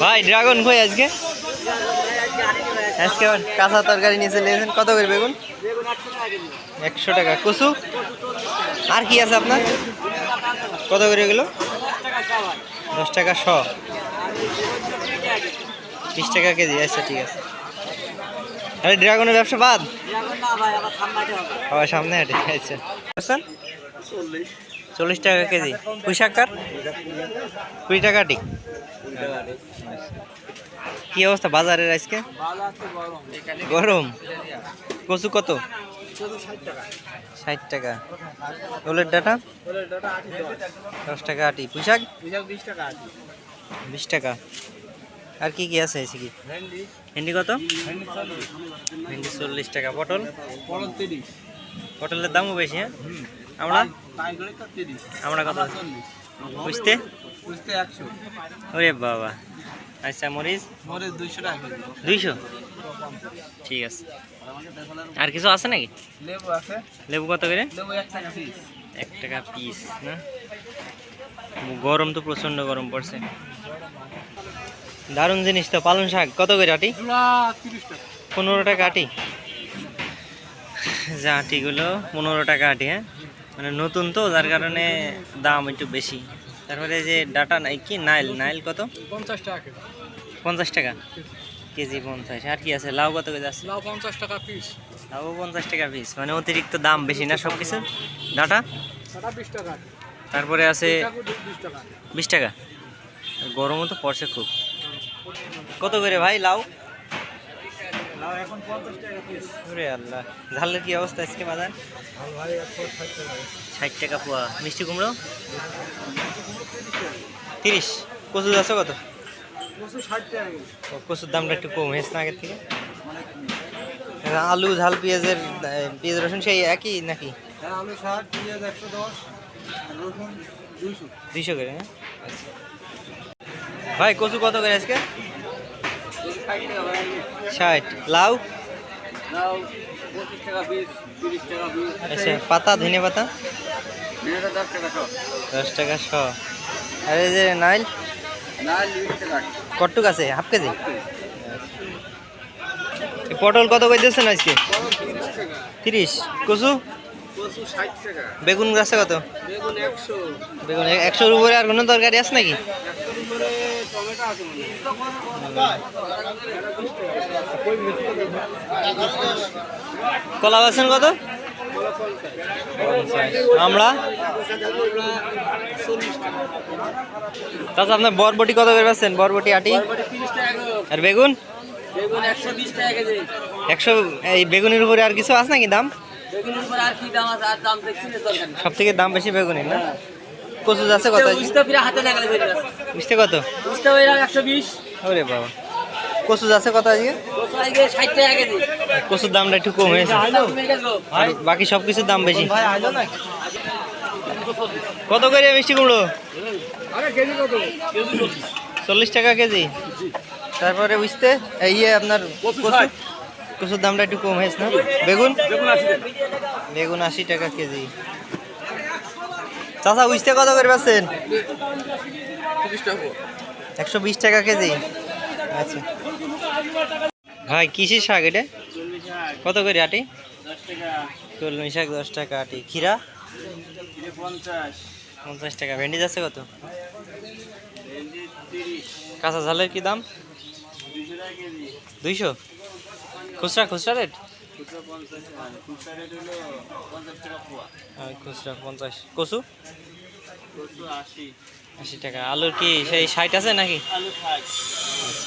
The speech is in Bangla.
ভাই ড্রাগন কই আজকে? আজকে কাঁচা তরকারি নিয়ে চলে এসেছেন। কত করে বেগুন? একশো টাকা। কচু? আর কি আছে আপনার? কত করে এগুলো? দশ টাকা শ। বিশ টাকা কেজি। আচ্ছা ঠিক আছে। আরে ড্রাগনের ব্যবসা বাদ? আবার সামনে হাটে। আচ্ছা? চল্লিশ টাকা কেজি। পুঁই শাক কার কুড়ি টাকা ঠিক কি অবস্থা বাজারের আজকে? গরম। কচু কত? ষাট টাকা। ওলের ডাটা? দশ টাকা আটি। পুঁশাক বিশ টাকা। আর কি কি আছে কি ভেন্ডি কত? ভেন্ডি চল্লিশ টাকা। পটল? পটলের দামও বেশি হ্যাঁ? আমরা? আমরা কত? বুঝতে? ওরে বাবা। আচ্ছা মরিচ? দুইশো? ঠিক আছে। আর কিছু আছে নাকি? লেবু আছে লেবু কত করে? লেবু এক টাকা পিস এক টাকা পিস না? গরম তো প্রচণ্ড গরম পড়ছে। দারুণ জিনিস তো, পালং শাক। কত করে আটি? টাকা পনেরো টাকা আটি। যা আটিগুলো, পনেরো টাকা আটি হ্যাঁ? মানে নতুন তো যার কারণে দাম একটু বেশি। তারপরে যে ডাটা নাই কি নাইল? নাইল কত? পঞ্চাশ টাকা। পঞ্চাশ টাকা? কেজি পঞ্চাশ। আর কি আছে? লাউ কত কেজি আছে? লাউ পঞ্চাশ টাকা পিস লাউ পঞ্চাশ টাকা পিস মানে অতিরিক্ত দাম বেশি না সব কিছু ডাটা বিশ টাকা। তারপরে আছে বিশ টাকা? গরমও তো পড়ছে খুব। কত করে ভাই লাউ লাউ এখন পঞ্চাশ টাকা পিস ওরে আল্লাহ। ঝালের কি অবস্থা আজকে বাজার? ষাট টাকা। পোয়া। মিষ্টি কুমড়ো? তিরিশ। কচু আছে কত? কচুর দামটা একটু কম হয়েছে না আগের থেকে? আলু ঝাল পেঁয়াজের পেঁয়াজ রসুন সেই একই নাকি? হ্যাঁ আলু ষাট পেঁয়াজ একশো দশ রসুন দুইশো। দুইশো করে হ্যাঁ? আচ্ছা। ভাই কচু কত করে আজকে? ষাট। লাউ? লাউ আচ্ছা পাতা ধনে পাতা? দশ টাকা শ। আর এই যে নাইল? কটুক আছে হাফ কেজি? পটল কত করে দিচ্ছেন আজকে তিরিশ। কচু? বেগুন গাছে কত? বেগুন একশোর উপরে আর কোনো তরকারি আছে নাকি? কলা বেছেন কত? আমরা? তাছাড়া আপনার বরবটি কত করে পাচ্ছেন? বরবটি আটি? আর বেগুন? একশো এই বেগুনের উপরে আর কিছু আছে নাকি দাম? বেগুনের উপর আর কি দাম আছে আর দাম দেখছি দরকার সব থেকে দাম বেশি বেগুনের না? কচু আছে কত? বুঝতে ফিরে হাতে লাগালে ফিরে বুঝতে কত? বুঝতে পারি একশো বিশ। ওরে বাবা। কচু আছে কত আজকে? কচু আজকে ষাট টাকা কেজি। কচুর দামটা একটু কম হয়েছে আর বাকি সব কিছুর দাম বেশি। কত করে মিষ্টি কুমড়ো? আরে কেজি কত? চল্লিশ টাকা কেজি। তারপরে বুঝতে এই ইয়ে আপনার। কচুর দামটা একটু কম হয়েছে না? বেগুন? বেগুন আশি টাকা। বেগুন আশি টাকা কেজি। চাচা বুঝতে কত করে পাচ্ছেন একশো বিশ টাকা কেজি। আচ্ছা। ভাই কিসের শাক এটা? কত করে আটি? কলমি শাক দশ টাকা আটি। খিরা পঞ্চাশ। টাকা। ভেন্ডি যাচ্ছে কত? কাঁচা ঝালের কি দাম? দুইশো? খুচরা খুচরা রেট খুচরা পঞ্চাশ টাকা খুচরা পঞ্চাশ। কচু? আশি। টাকা। আলুর কি সেই ষাট আছে নাকি? আলু ষাট। আচ্ছা।